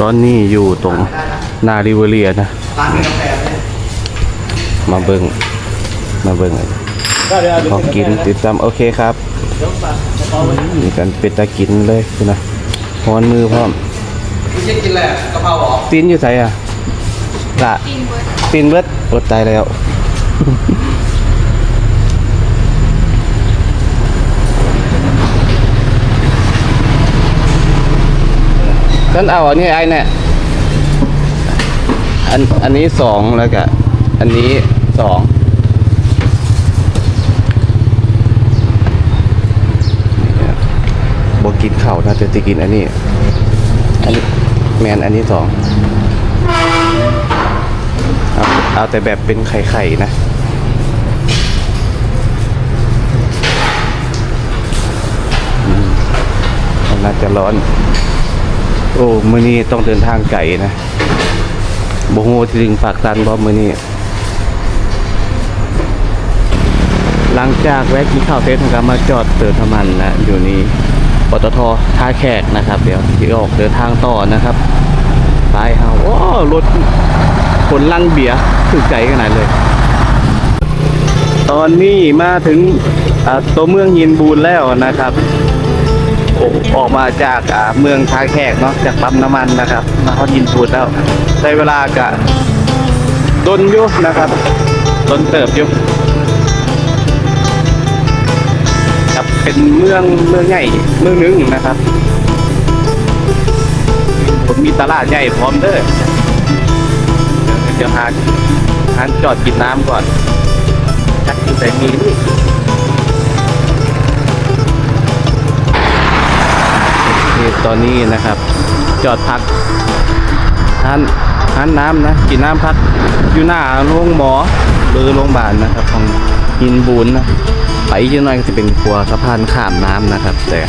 ตอนนี้อยู่ตรงนาริเวเรียนะร้านมีกาแฟไหมมาเบิ่งมาเบิ่งก็เดี๋ยวขอกินติดตามโอเคครับมีกันเป็ดตะกินเลยคุณนะพอนมือพร้อมไม่ใช่กินแหละกะเพราหรอตีนอยู่ไสอะละตีนเบิดอดตายแล้ว ฉันเอาอันนี้ไอ้เนี่ยอันอันนี้สองแล้วก็อันนี้สองบอกกินข้าวนะแต่จะกินอันนี้ อันนี้แมนอันนี้สองเอาเอาแต่แบบเป็นไข่ๆนะอืมมันน่าจะร้อน โอ้มือนี้ต้องเดินทางไกลนะโบโฮที่ถึงปากตันบอมือนี้หลังจากแวะกินข้าวเสร็จผมก็มาจอดเติมน้ำมันนะอยู่นี่ปตทท่าแขกนะครับ เดี๋ยวที่ออกเดินทางต่อนะครับไปเฮาโอ้รถขนลังเบียร์ถึงใจขนาดเลย ตอนนี้มาถึงตัวเมืองยินบูนแล้วนะครับ อออกมาจากเมืองท่าแขกเนาะจากปั๊มน้ำมันนะครับมาเขายินบูนแล้วได้เวลากะดนยุนะครับดนเติบยุครับเป็นเมืองเมืองใหญ่เมืองหนึงนะครับ ผมมีตลาดใหญ่พร้อมเด้อเดี๋ยวหาหาจอดกินน้ำก่อนจักอยู่แต่มี ตอนนี้นะครับ จอดพักทานทานน้ำนะกินน้ำพักอยู่หน้าโรงหมอหรือโรงพยาบาลนะครับ ของหินบูนนะไปอีกหน่อยก็จะเป็นครัวสะพานข้ามน้ำนะครับ แต่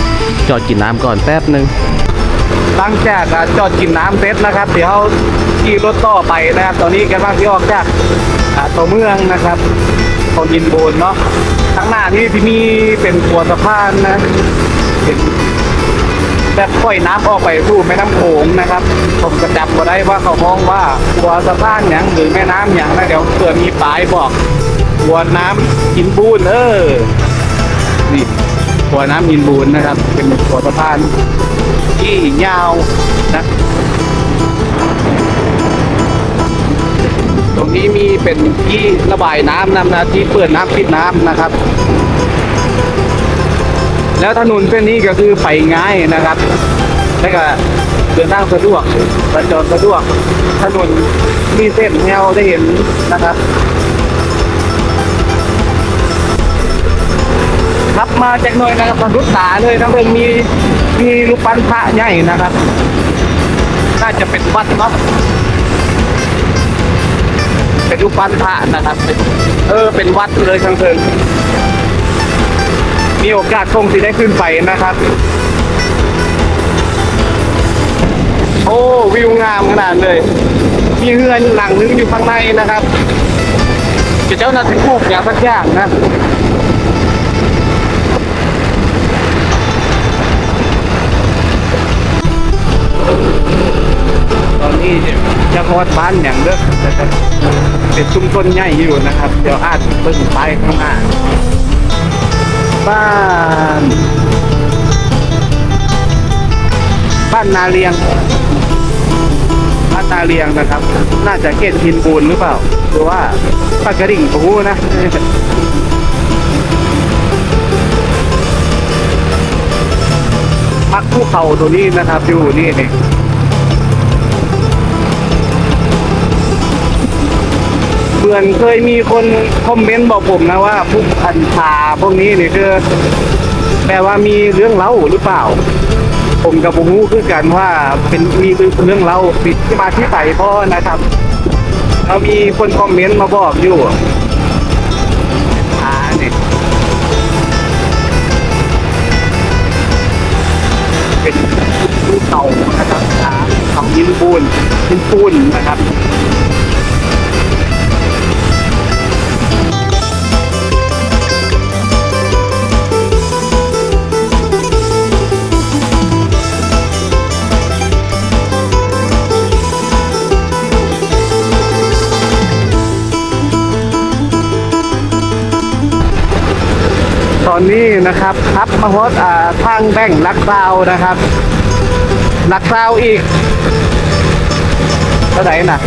จอดกินน้ำก่อนแป๊บนึงหลังจากจอดกินน้ำเสร็จนะครับ เดี๋ยวขี่รถต่อไปนะครับ ตอนนี้กำลังที่ออกจากตัวเมืองนะครับของยินโบนเนาะข้างหน้านี่ที่มีเป็นครัวสะพานนะเป็น แบบปล่อยน้ำออกไปสู่แม่น้ำโขงนะครับ ผมก็จับมาได้ว่าเขามองว่าครัวสะพานอย่างหรือแม่น้ำอย่างนะเดี๋ยวเกิดมีป้ายบอกหัวน้ำหินบูนเออนี่หัวน้ำหินบูนนะครับ เป็นหัวสะพานที่ยาวนะตรงนี้มีเป็นที่ระบายน้ำนำนะที่เปิดน้ำปิดน้ำนะครับ แล้วถนนเส้นนี้ก็คือไปง่ายนะครับ แล้วก็เดินทางสะดวกสัญจรสะดวก ถนนมีเส้นแนวได้เห็นนะครับครับมาจากหน่วยนะครับทางรุษาเลยทั้งเรื่องมีมีรูปปั้นพระใหญ่นะครับ น่าจะเป็นวัดเนาะเป็นรูปปั้นพระนะครับ เออเป็นวัดเลยทั้งเทิง มีโอกาสคงที่ได้ขึ้นไปนะครับ โอ้วิวงามขนาดเลยมีเฮือนหลังนึงอยู่ข้างในนะครับเจ้าหน้าที่ปลูกอย่างสักอย่างนะตอนนี้จะพอดบ้านอย่างเลิกเป็นชุมชนใหญ่อยู่นะครับ เดี๋ยวอาจเพิ่งไปข้างหน้า บ้าน บ้านนาเลียงบ้านนาเลียงนะครับ น่าจะเขตพินบูนหรือเปล่า หรือว่าปากกระดิ่งโอ้โหนะพักภูเขาตัวนี้นะครับอยู่นี่เอง เหมือนเคยมีคนคอมเมนต์บอกผมนะว่าพวกพันชาพวกนี้นี่คือแปลว่ามีเรื่องเล่าหรือเปล่า ผมกับผมรู้คือกันว่าเป็นมีเรื่องเล่าปิดที่มาที่ไปพ่อนะครับแล้วมีคนคอมเมนต์มาบอกอยู่อ่าเนี่ยเป็นรูปเต่านะครับอ่าทำยินปูนยินปูนนะครับ อนนี้นะครับทับมาฮดอ่าทางแบ่งลักซาวนะครับลักซาวอีกเท่าไหร่น่ะ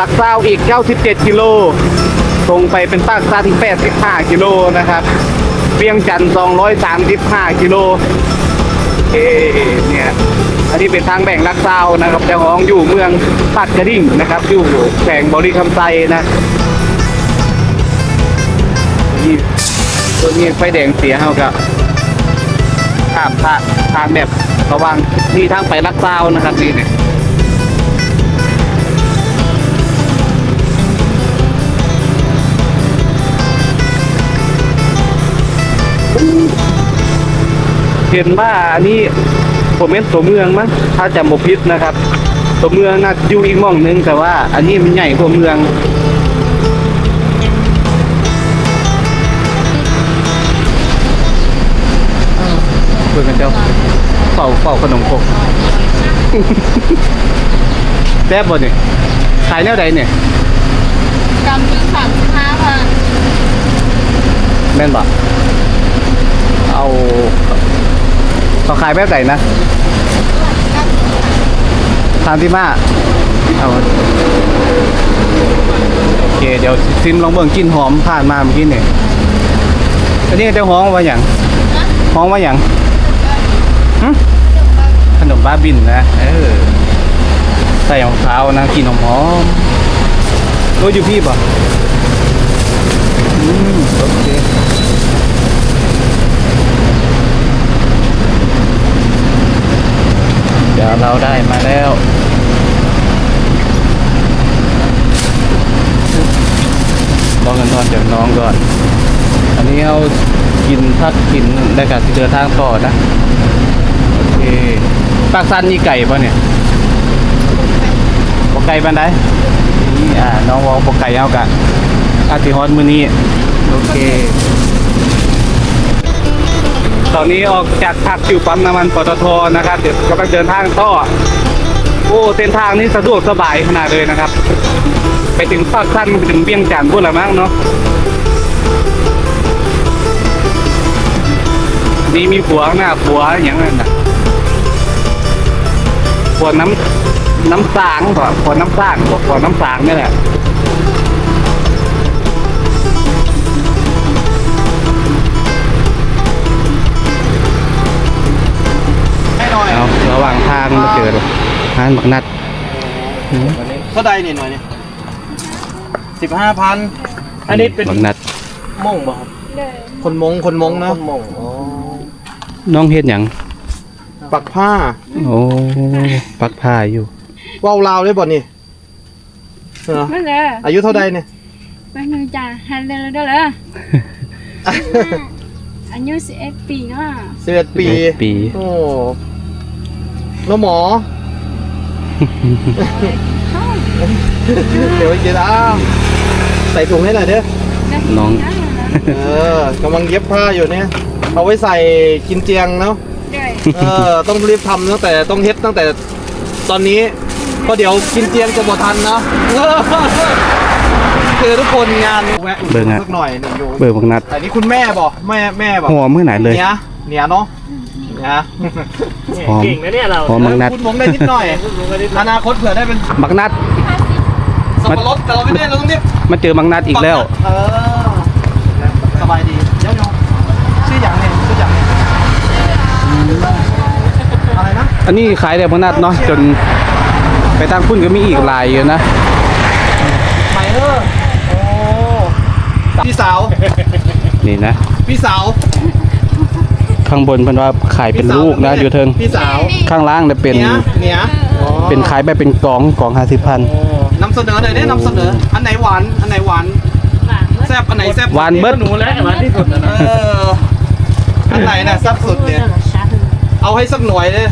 ลักซาวอีก 97 กิโลตรงไปเป็นปากซาที่ 85 กิโลนะครับเวียงจันทร์235 กิโลเอเนี่ยอันนี้เป็นทางแบ่งลักซาวนะครับเจ้าของอยู่เมืองปัดกระดิ่งนะครับ อยู่แขวงบริคำไซนะ ตัวนี้ไฟแดงเสียเฮากับข้ามทางทางแบบระวังนี่ทางไปลักซานะครับนี่เนี่ยเห็นว่าอันนี้ผมเป็นตัวเมืองมั้งถ้าจำบ่ผิดนะครับ ตัวเมืองน่าจะอยู่อีกมองนึงแต่ว่า อันนี้มันใหญ่กว่าเมือง เพื่อนกันเจ้าเป่าเป่าขนมครกแซ่บบ่เนี่ยขายแนวใดเนี่ยกำเป็นสามสิบห้าพันแม่นบ่เอาเขาขายแบบไหนนะสามที่มาเอาโอเคเดี๋ยวซิมลองเบิ่งกลินหอมผ่านมาเมื่อกี้เนี่ยอันนี้เจ้าห้องว่าอย่างห้องว่าอย่างหึ ขนมบ้าบินนะ เออ ใส่ของเท้านะกินหอมหอมๆโอ้ยอยู่พี่ป่ะอืมโอเคเดี๋ยวเราได้มาแล้วบอกกันตอนเดี๋ยวน้องก่อน อันนี้เอากินพักกินได้กับที่เดินทางต่อนะ เคปากซันมีไก่ป่ะเนี่ยปกไก่ปันไดนี่อ่าน้องวองปกไก่เอากะอาติฮอนมือนี้โอเค ตอนนี้ออกจากพักอยู่ปั๊มน้ำมันปตทนะครับ เดี๋ยวกำลังเดินทางต่อโอ้เส้นทางนี้สะดวกสบายขนาดเลยนะครับ ไปถึงปากสั้นไปถึงเบียงจันทร์พูดละมั้งเนาะนี่มีผัวหน้าผัวอย่างนั้นนะ ผัวน้ำน้ำสางผัวผัวน้ำสางผัวน้ำสางนี่แหละให้หน่อยเอาระหว่างทางมาเจอร้านบักนัดอืมเท่าใดนี่หน่อยนี่สิบห้าพันอันนี้เป็นบักนัดมงบ่ครับเลยคนมงคนมงนะคนมงอ๋อน้องเฮ็ดหยัง ปักผ้าโอ้ปักผ้าอยู่ว่าวลาวได้บ่นี่เออไม่เลยอายุเท่าใดเนี่ยไม่มีจ่าฮันเดลเดอร์เลยอายุสิบเอ็ดปีเนาะสิบเอ็ดปี ปีโอ้แล้วหมอเข้าเดี๋ยวไปกินอ้าวใส่ถุงให้หน่อยเด้อได้น้อง เออกำลังเย็บผ้าอยู่เนี่ย เอาไว้ใส่กินเจียงเนาะด้วย เออต้องรีบทำตั้งแต่ต้องเฮ็ดตั้งแต่ตอนนี้เพราะเดี๋ยวกินเจียงจะบ่ทันเนาะเออคือทุกคนงานแวะอุดหเบิ่นุงนอะสักหน่อยหนึ่งอยู่เบอร์บักนัดแต่นี่คุณแม่บอกแม่แม่บอกหัวเมื่อไหนเลยเนียเนียเนาะเนียหอมเก่งนะเนี่ยเราหอมบักนัดพูดมงได้นิดหน่อยอนาคตเผื่อได้เป็นบักนัดสับปะรดแต่เราไม่ได้เราต้องเรียกมาเจอบักนัดอีกแล้ว เออสบายดีเดี๋ยวๆชื่ออย่างเนี่ยชื่ออย่างเนี่ย อะไรนะอันนี้ขายแต่บักนัดเนาะจนไปตั้งพุ่นก็มีอีกหลายอยู่นะไมเนอร์โอ้พี่สาว นี่นะ พี่สาว ข้างบนเพิ่นว่าขายเป็นลูกนะอยู่เทิงพี่สาว ข้างล่างเนี่ยเป็นเนียเนียอ๋อเป็นขายแบบเป็นกล่องกล่องห้าสิบพันโอ้นำเสนอหน่อยได้นำเสนอ อันไหนหวาน อันไหนหวานหวานเมื่อแซ่บอันไหนแซ่บหวานเบิดหนูแล้วหวานที่สุดนะเอออันไหนน่ะแซ่บสุดเนี่ยเอาให้สักหน่วยเลย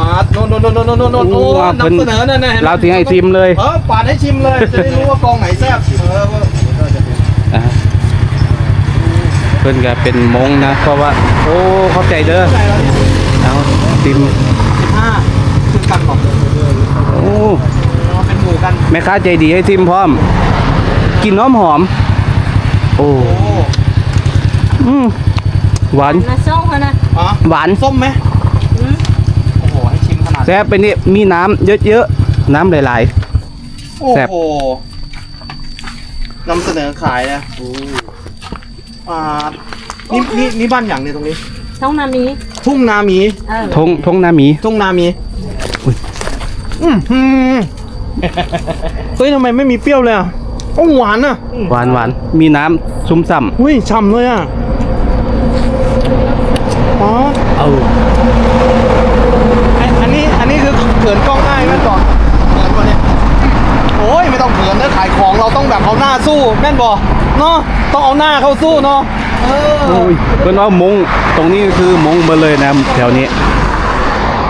หวานโน่นโน่นโน่นโน่นโน่นโน่นโอ้ว่าเพิ่นนำเสนอนั่นน่ะห็นไหมเราที่ให้ชิมเลย เออปาดให้ชิมเลยจะได้รู้ว่ากองไหนแซ่บเออว่าอะเพิ่นก็เป็นมงนะเพราะว่า โอ้เข้าใจเด้ออะไรแล้วเนี่ยเอาชิมสิบห้าคือกันบอกโอ้เราเป็นหมู่กันแม่ค้าใจดีให้ชิมพร้อมกินหอมหอมโอ้โอ้อืมหวานนะส้มนะอ๋อหวานส้มไหมอืม โอ้โหให้ชิมขนาด แซ่บไปนี่มีน้ำเยอะๆ น้ำหลายโอ้แซ่บโหนำเสนอขายนะอ่านี่นี่นี่บ้านอย่างเนี่ยตรงนี้ ท้องนามีทุ่งนามีเออๆทงทงน้ำหมี ทุ่งนามีอุ๊ย อืมหืมเฮ้ยทำไมไม่มีเปรี้ยวเลยอะโอ้หวานอะหวานหวานมีน้ำซุ่มซ่อุ้ยฉ่ำเลยอะอ๋อำเอา อันอันนี้อันนี้คือ เขินกล้องง่ายไหมก่อนเขินกว่านี้โอ้ยไม่ต้องเขินนะขายของเราต้องแบบเอาหน้าสู้ แม่นบอเนาะต้องเอาหน้าเข้าสู้เนาะเออโอ้ยเพื่อนว่ามงตรงนี้คือมงเบอร์เลยนะแถวนี้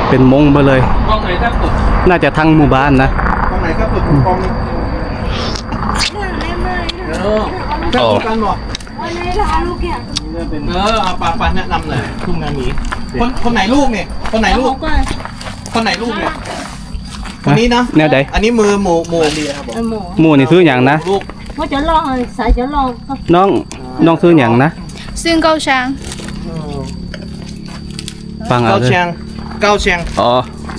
เป็นมงเบอร์เลย กล้องไหนแทบสุดน่าจะทั้งหมู่บ้านนะกล้องไหนแทบสุดกล้องนี้เรื่องเล่นเลยเออแทบสุดกันบ่วันนี้เราลูกเนี่ยเออเอาปากปาแนะนำหน่อยทุ่งนามีคนคนไหนลูกเนี่ย คนไหนลูกก็ คนไหนลูกเนี่ยคนนี้นะแนวใดอันนี้มือหมูหมูดีครับผมเออหมูหมู่นี่ซื้ออย่างนะ ลูกว่าจะลองสายจะลองก็น้องน้องซื้ออย่างนะ ซึ่งเกาช้างฟังเอาเก้าเลยเชียงเก้าเชียง อ๋อ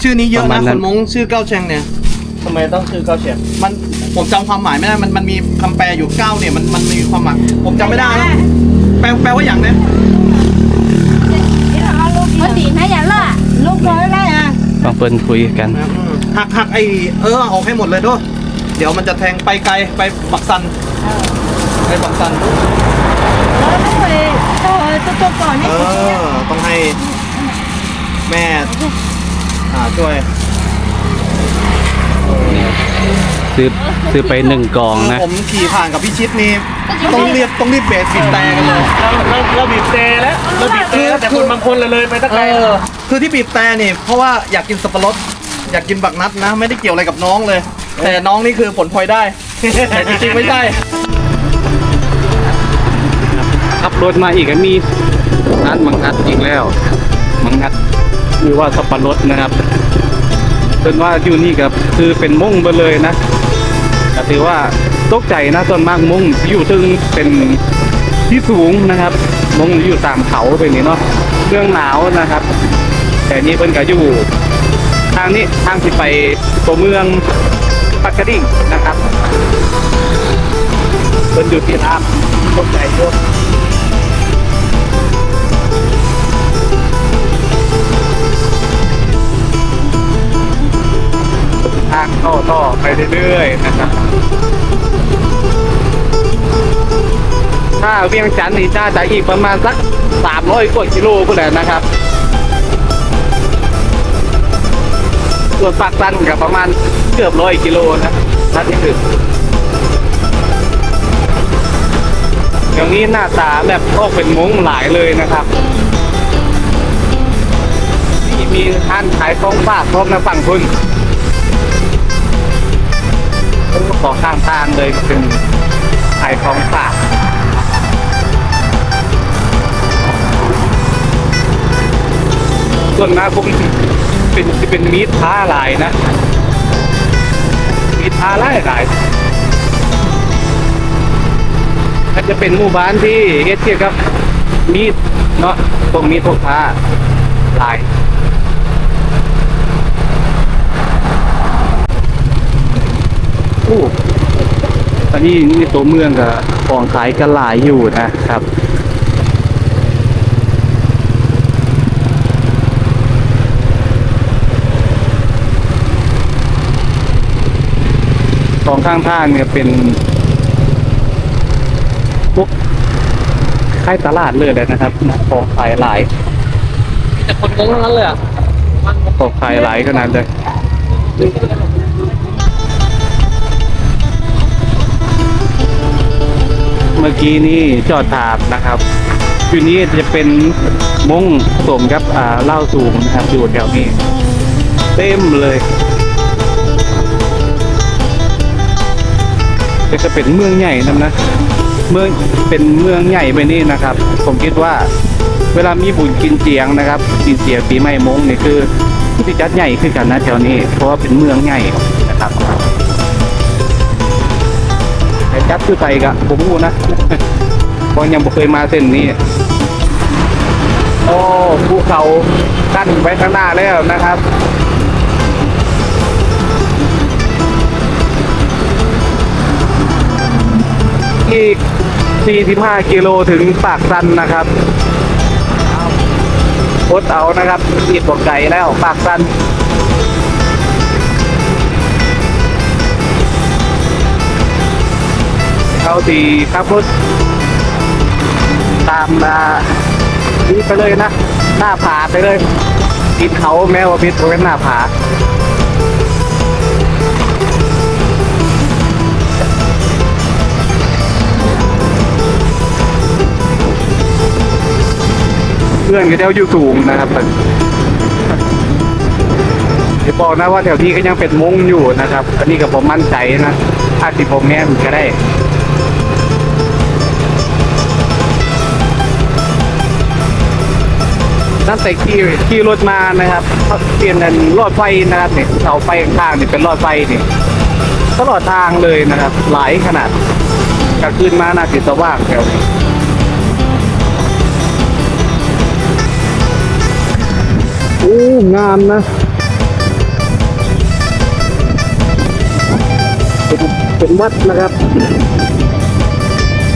ชื่อนี้เยอะประมานะณคนั้นนมงชื่อเก้าเชียงเนี่ย ทำไมต้องชื่อเก้าเชียงมันผมจำความหมายไม่ได้ มันมันมีคำแปลอยู่เก้าเนี่ยมันมันมีความหมายผมจำไม่ได้นะแปลแปลว่าอย่างเนี้ย ลองเปิ้นคุยกันหักหักไอเออออกให้หมดเลยด้วยเดี๋ยวมันจะแทงไปไกลไปบักซันไปบักซันแล้วไม่เคยตัวตัวตัวก่อนนี่อต้องให้แม่หาช่วย ซื้อซื้อไปหนึ่งกองนะ ผมขี่ผ่านกับพี่ชิดนี่ต้องเรียบต้องรีบเบรกบีบแต่กันเลยเราเราบีบเตแล้วเราบีบเตแล้วแต่คนบางคนละเลยไปตั้งเอไกลอคือที่บีบแต่นี่เพราะว่าอยากกินสับปะรดอยากกินบักนัดนะ ไม่ได้เกี่ยวอะไรกับน้องเลย แต่น้องนี่คือผลพลอยได้แต่จริงๆไม่ใช่ขับรถมาอีกก็มีร้านมังงัดอีกแล้วมังงัดหรือว่าสับปะรดนะครับเป็นว่าอยู่นี่กับคือเป็นมงไปเลยนะ ก็ถือว่าตกใจนะส่วนมากมงอยู่ถึงเป็นที่สูงนะครับมงอยู่ตามเขาไปนี้เนาะเรื่องหนาวนะครับ แต่นี่เพิ่นก็อยู่ทางนี้ทางที่ไปตัวเมืองปักกระดิ่งนะครับเพิ่นอยู่ที่ลาบตกใจด้วยางเข้าต่อไปเรื่อยๆนะครับ ถ้าเวียงจันทร์นี่น่าจะอีกประมาณสักสามร้อยกว่ากิโลก็แล้วนะครับ ส่วนปากสันกับประมาณเกือบร้อยกิโลนะถ้าที่ถึงอย่างนี้หน้าตาแบบก็เป็นมงหลายเลยนะครับนี่มีร้านขายของฝากพร้อมนะฝั่งคุณ ขอข้างทางเลยเป็นขายของฝากส่วนมากผมเป็นจะเป็นมีดท้าลายนะ มีดท้าลายหลายถ้าจะเป็นหมู่บ้านที่เฮ็ดเกี่ยวกับมีดเนาะพวกมีดพวกท้าลาย ตอนนี้นี่ตัวเมืองกับของขายกันหลายอยู่นะครับของข้างทางเนี่ยเป็นพวกค่ายตลาดเลยเลยนะครับของขายหลายแต่คนงงทั้งนั้นเลยอะของขายหลายขนาดเลย เมื่อกี้นี่จอดถามนะครับอยู่นี้จะเป็นมงผสมกับอ่าเหล้าสูงนะครับอยู่แถวนี้ เต็มเลยจะเป็นเมืองใหญ่นะนะเมืองเป็นเมืองใหญ่ไปนี่นะครับ ผมคิดว่า เวลามีบุญกินเจียงนะครับกินเจียงปีใหม่มงนี่คือที่จัดใหญ่ขึ้นกันนะแถวนี้ เพราะว่าเป็นเมืองใหญ่ จัดคือไปกะผมรู้นะเพราะยังบ่เคยมาเส้นนี้โอ้ภูเขากั้นไว้ข้างหน้าแล้วนะครับอีก 45 กิโลถึงปากซันนะครับโคตเอานะครับอีกกว่าไก่แล้วปากซัน เขาตีครับรถตามนี่ไปเลยนะ หน้าผาไปเลยกินเขาแม้ว่าพิษเป็นหน้าผาเพื่อนก็เที่ยวอยู่สูงนะครับจะบอกนะว่าแถวนี้ก็ยังเป็นม้งอยู่นะครับ อันนี้กับผมมั่นใจนะอาจสิผมแม่นก็ได้ ตั้งแต่ขี่ขี่รถมานะครับเปลี่ยนเป็นรอดไฟนะครับเนี่ยเสาไฟข้างๆนี่ยเป็นรอดไฟเนี่ยตลอดทางเลยนะครับ หลายขนาดกลางคืนมาน่าสิสว่างแถวนี้โอ้งามนะเป็นเป็นวัดนะครับ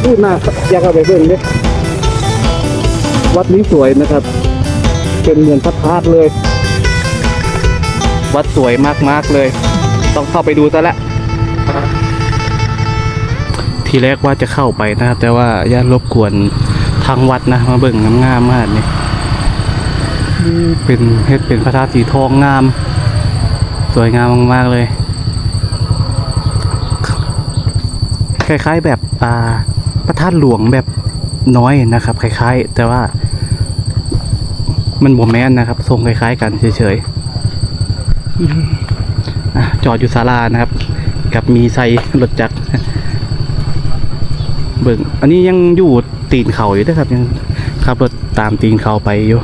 พูดน่าอยากเอาไปเบิ่งดิวัดนี้สวยนะครับ เป็นเหมือนพระธาตุเลย วัดสวยมากๆเลย ต้องเข้าไปดูซะแล้วทีแรกว่าจะเข้าไปนะแต่ว่าญาติรบกวนทางวัดนะ มาเบิ่งงามมากนี่เป็นเฮ็ดเป็นพระธาตุสีทองงาม สวยงามมากๆเลยคล้ายๆแบบอ่าพระธาตุหลวงแบบน้อยนะครับคล้ายๆ แต่ว่า มันบวมแมนนะครับ ทรงคล้ายๆกันเฉยๆจอดอยู่ศาลานะครับ กับมีไซรถจักรเบิ่งอันนี้ยังอยู่ตีนเขาอยู่นะครับยังขับรถตามตีนเขาไปอยู่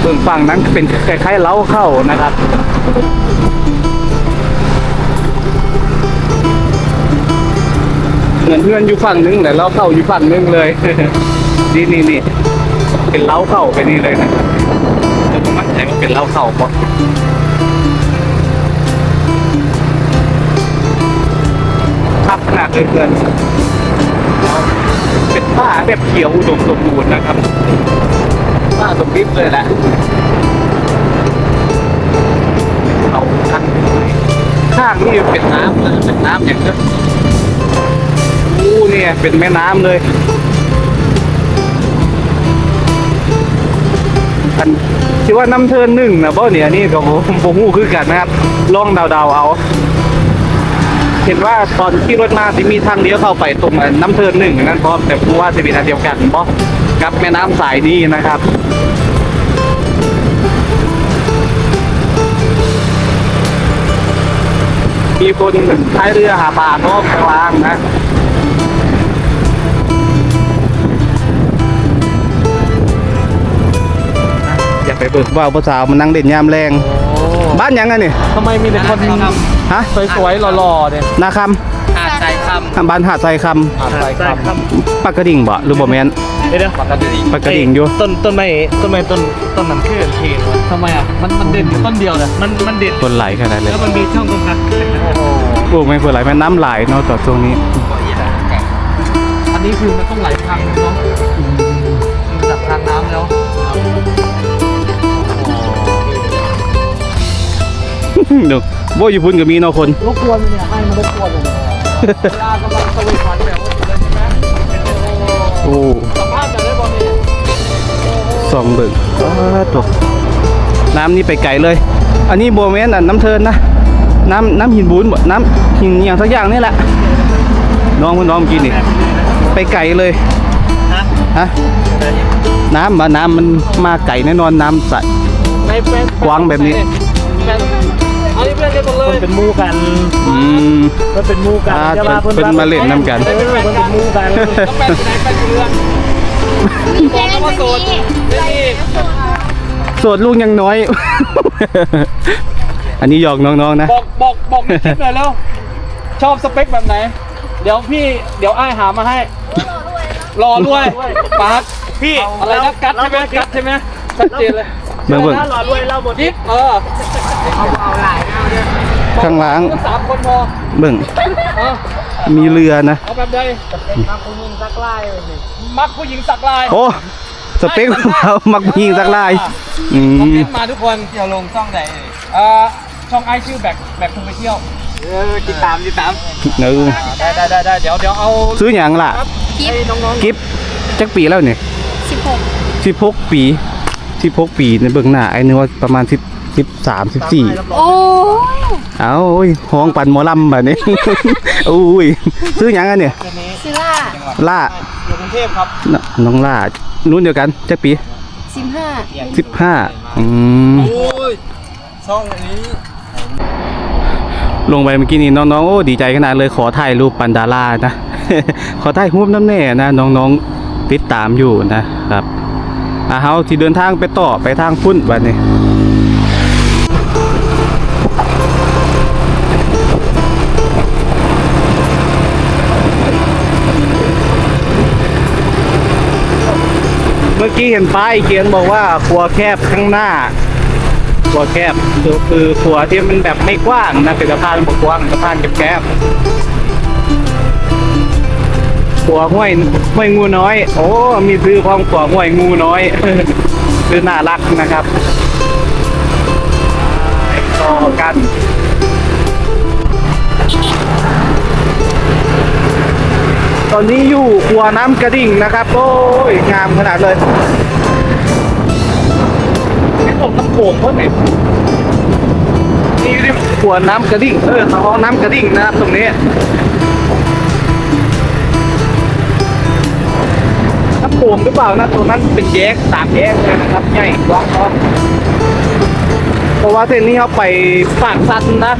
เบิ่งฝั่งนั้นเป็นคล้ายๆเล้าเข้านะครับ เหมือนเพื่อนอยู่ฝั่งนึงแต่เราเข้าอยู่ฝั่งนึงเลย นี่นี่นี่เป็นเล้าเข้าไปนี่เลยนะครับแล้วผมมั่นใจว่าเป็นเล้าเข้าเพราะคับขนาดเลยเพื่อนเป็นป่าแบบเขียวอุดมสมบูรณ์นะครับป่าสมบูรณ์เลยแหละเอาข้างข้างนี่เป็นน้ำนะเป็นน้ำอย่างเดียว เนี่ยเป็นแม่น้ำเลยอันที่ว่าน้ำเทินหนึ่งนะบ่เนี่ยนี่ก็ผมผมหูคือกันนะครับลองเดาๆเอา เห็นว่าตอนที่รถมาที่มีทางเลี้ยวเข้าไปตรงน้ำเทินหนึ่งนั่นเพราะแต่ผมว่าจะเป็นอันเดียวกันเพราะกับแม่น้ำสายนี้นะครับมีคนท้ายเรือหาปลาท้องกลางนะ ไปเบิกว่าวผู้สาวมันนั่งเด่นยามแรง บ้านยังไงนี่ทำไมมีแต่คนฮะสวยๆหล่อๆเนี่ยนาคหาดใจคำบ้านหาดทรายคอ่านไปครับำปากกระดิ่งบ่หรือบ่แมนำเดี๋ยวปกติปากกระดิ่งอยู่ต้นต้นไม้ต้นไม้ต้นต้นนั้นคือเทียนทำไมอะมันมันเด่นอยู่ต้นเดียวเลยมันมันเด็ดคนไหลขนาดเลยแล้วมันมีช่องตรงกลางโอ้โหโอ้ไม่คนไหลแม่น้ำไหลเนาะต่อช่วงนี้อันนี้คือมันต้องไหลทางเนาะจากทางน้ำแล้ว ดูโบอยู่พุ่นก็มีเนาะคน รบกวนเนี่ยให้มันรบกวนเลยเนี่ยเวลากำลังสวิตฟันแบบว่าเลยใช่ไหมโอ้สัมภาษณ์กันได้บอลนี่สองเบิ่งอ้าตกน้ำนี่ไปไกลเลย อันนี้บัวแมนอะน้ำเทินนะ น้ำน้ำหินบูนบ่น้ำหินอย่างสักอย่างนี่แหละ น้องเพื่อนน้องเมื่อกินนี่ ไปไกลเลยฮะน้ำมาน้ำมันมาไก่แน่นอนน้ำใสในแฟนกว้างแบบนี้ แฟนอันนี้เพื่อนเรียกหมดเลยเป็นหมู่กันอืมมันเป็นหมู่กันอ่าอย่ว่เป็นมาเล่นน้ำกัน เออมันเป็นหมู่กันแล้วแฟนไหนแฟนอยู่เรือนบอกนะว่าโสดไม่มีโสดลูกยังน้อย อันนี้หยอกน้องๆนะ บอกบอกบอกในคลิปหน่อยแล้วชอบสเปคแบบไหน เดี๋ยวพี่เดี๋ยวอ้ายหามาให้ รอด้วยปาร์คพี่อะไรนะกัดใช่ไหมกัดใช่ไหมชัดเจนเลยเบิ่งเบิ่ง ถ้ารอรวยเราหมดจิ๊บเออข้างหล่า งสามคนพอเบิ่งเออมีเรือนะเอาแบบใดมักผู้หญิงสักลายมักผู้หญิงสักลายโอ้สเปคของเรามักยิงสักลายอืคอมเมมนต์มาทุกคนเดี๋ยวลงช่องไหนเอ่อช่องไอชื่อแบกแบกคุณไปเที่ยวเออติดตามติดตามเออได้ได้ได้ได้เดี๋ยวเดี๋ยวเอาซื้อหยังล่ะกิฟให้น้องกิฟจักปีแล้วเนี่ยสิบหก16ปี16ปีในเบื้องหน้าไอ้นึกว่าประมาณ 10 13 14โอ้เอาโอ้ยห้องปั่นหมอลำแบบนี้ อุ้ยซื้อหยังอันเนี่ยซิล่าล่าๆอยู่กรุงเทพครับนน้องล่ารุ่นเดียวกันจักปีสิบห้า15อืมโอ้ยช่องนี้ ลงไปเมื่อกี้นี้น้องๆโอ้ดีใจขนาดเลยขอถ่ายรูปปันดารานะ ขอถ่ายรูปน้ำแน่นะน้องๆติดตามอยู่นะครับอะเฮาที่เดินทางไปต่อไปทางพุ่นบัดนี้ เมื่อกี้เห็นป้ายเขียนบอกว่าครัวแคบข้างหน้าครัวแคบคือคือครัวที่มันแบบไม่กว้างนะเป็นสะพานบกว้างสะพานแคบๆครัวห้วยห้วยงูน้อย โอ้มีซื้อพร้อมครัวห้วยงูน้อยคือน่ารักนะครับต่อกัน ตอนนี้อยู่ครัวน้ำกระดิ่งนะครับ โอ้ย งามขนาดเลยนี่ผมน้ำโขงเท่าไหร่นี่เรียกขวน้ำกระดิ่ง เออห้องน้ำกระดิ่งนะครับตรงนี้น้ำโขงหรือเปล่านะตรงนั้นเป็นแยกสามแยกเลยนะครับ ใหญ่กว้างเนาะเพราะว่าเส้นนี้เขาไปปากสันนะ